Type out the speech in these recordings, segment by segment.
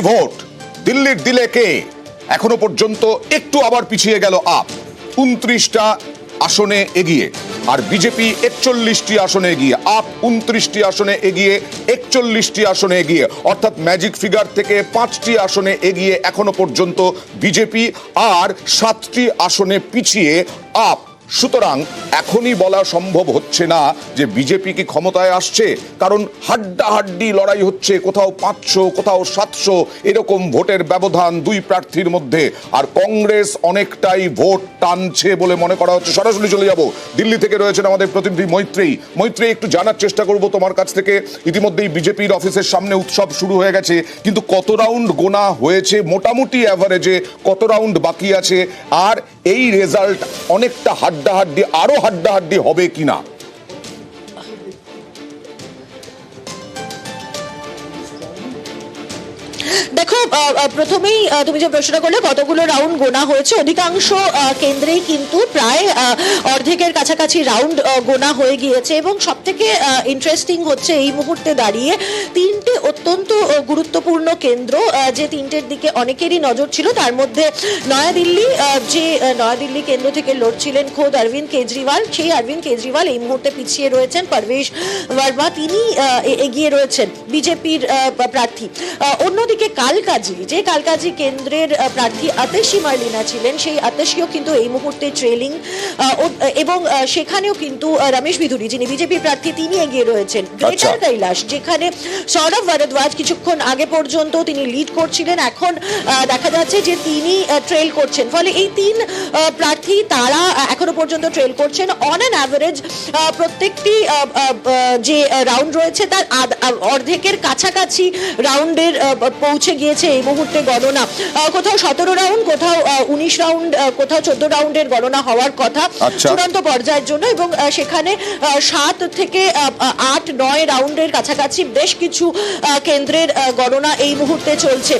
Vote. দিল্লির দিলে কে? এখনও পর্যন্ত একটু আবার পিছিয়ে গেল আপ। উনত্রিশটা আসনে এগিয়ে। আর বিজেপি একচল্লিশটি আসনে এগিয়ে। আপ উনত্রিশটি আসনে এগিয়ে, একচল্লিশটি আসনে এগিয়ে। অর্থাৎ ম্যাজিক ফিগার থেকে পাঁচটি আসনে এগিয়ে এখনও পর্যন্ত বিজেপি আর সাতটি আসনে পিছিয়ে আপ। সুতরাং এখনই বলা সম্ভব হচ্ছে না যে বিজেপি কি ক্ষমতায় আসছে, কারণ হাড্ডাহাড্ডি লড়াই হচ্ছে, কোথাও পাঁচশো, কোথাও সাতশো, এরকম ভোটের ব্যবধান দুই প্রার্থীর মধ্যে। আর কংগ্রেস অনেকটাই ভোট টানছে বলে মনে করা হচ্ছে। সরাসরি চলে যাব। দিল্লি থেকে রয়েছেন আমাদের প্রতিনিধি মৈত্রী। মৈত্রী, একটু জানার চেষ্টা করব তোমার কাছ থেকে। ইতিমধ্যেই বিজেপির অফিসের সামনে উৎসব শুরু হয়ে গেছে, কিন্তু কত রাউন্ড গোনা হয়েছে? মোটামুটি অ্যাভারেজে কত রাউন্ড বাকি আছে? আর এই রেজাল্ট অনেকটা হাড্ডাহাড্ডি আরও হাড্ডাহাড্ডি হবে কিনা? দেখো প্রথমেই তুমি যে প্রশ্ন করলে, কতগুলো রাউন্ড গোনা হয়েছে, অধিকাংশ কেন্দ্রেই কিন্তু প্রায় অর্ধেকের কাছাকাছি রাউন্ড গোনা হয়ে গিয়েছে এবং সব থেকে ইন্টারেস্টিং হচ্ছে এই মুহূর্তে দাঁড়িয়ে তিনটে অত্যন্ত গুরুত্বপূর্ণ কেন্দ্র যে তিনটের দিকে অনেকেরই নজর ছিল। তার মধ্যে নয়াদিল্লি যে নয়াদিল্লি কেন্দ্র থেকে লড়ছিলেন খোদ অরবিন্দ কেজরিওয়াল, সেই অরবিন্দ কেজরিওয়াল এই মুহূর্তে পিছিয়ে রয়েছেন পারভেশ বর্মা তিনি এগিয়ে রয়েছেন, বিজেপির প্রার্থী। অন্যদিকে অন্যদিকে কালকাজি যে কালকাজি কেন্দ্রের প্রার্থী আতেশি মার্লিনা ছিলেন সেই আতেশিও কিন্তু এই মুহূর্তে ট্রেলিং এবং সেখানেও কিন্তু রমেশ বিধুরি যিনি বিজেপি প্রার্থী তিনি এগিয়ে রয়েছেন। গ্রেটার কৈলাস যেখানে সৌরভ ভরদ্বাজ কিছুক্ষণ আগে পর্যন্ত তিনি লিড করছিলেন এখন দেখা যাচ্ছে যে তিনি ট্রেল করছেন। ফলে এই তিন প্রার্থী তারা এখনও পর্যন্ত ট্রেল করছেন। অন অ্যান অ্যাভারেজ প্রত্যেকটি যে রাউন্ড রয়েছে তার অর্ধেকের কাছাকাছি রাউন্ডের পৌঁছে গিয়েছে এই মুহূর্তে গণনা। কোথাও সতেরো রাউন্ড কোথাও উনিশ রাউন্ড কোথাও চোদ্দ রাউন্ডের গণনা হওয়ার কথা আচ্ছা। চূড়ান্ত পর্যায়ের জন্য এবং সেখানে সাত থেকে আট নয় রাউন্ডের কাছাকাছি বেশ কিছু কেন্দ্রের গণনা এই মুহূর্তে চলছে।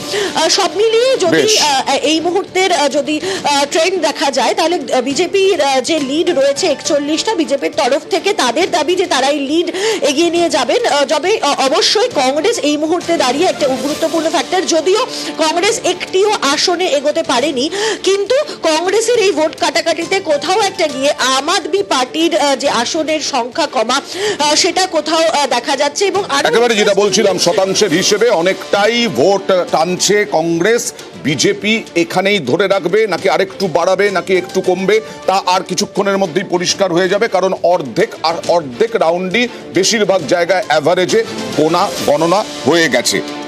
সব মিলিয়ে যদি এই মুহূর্তের যদি ট্রেন্ড দেখা যায় তাহলে বিজেপির যে লিড রয়েছে একচল্লিশটা বিজেপির তরফ থেকে তাদের দাবি যে তারা এই লিড এগিয়ে নিয়ে যাবেন। তবে অবশ্যই কংগ্রেস এই মুহূর্তে দাঁড়িয়ে একটা গুরুত্বপূর্ণ ফ্যাক্টর যদিও কংগ্রেস একটিও আসনে এগোতে পারেনি কিন্তু কংগ্রেসের এই ভোট কাটাকাটিতে কোথাও একটা গিয়ে আম আদমি পার্টির যে আসনের সংখ্যা কমা সেটা কোথাও দেখা যাচ্ছে এবং একেবারে যেটা বলছিলাম শতাংশের হিসেবে অনেকটাই ভোট টানছে কংগ্রেস বিজেপি এখানেই ধরে রাখবে নাকি আরেকটু বাড়াবে নাকি একটু কমবে তা আর কিছুক্ষণের মধ্যেই পরিষ্কার হয়ে যাবে কারণ অর্ধেক আর অর্ধেক রাউন্ডই বেশিরভাগ জায়গায় অ্যাভারেজে গোনা গণনা হয়ে গেছে।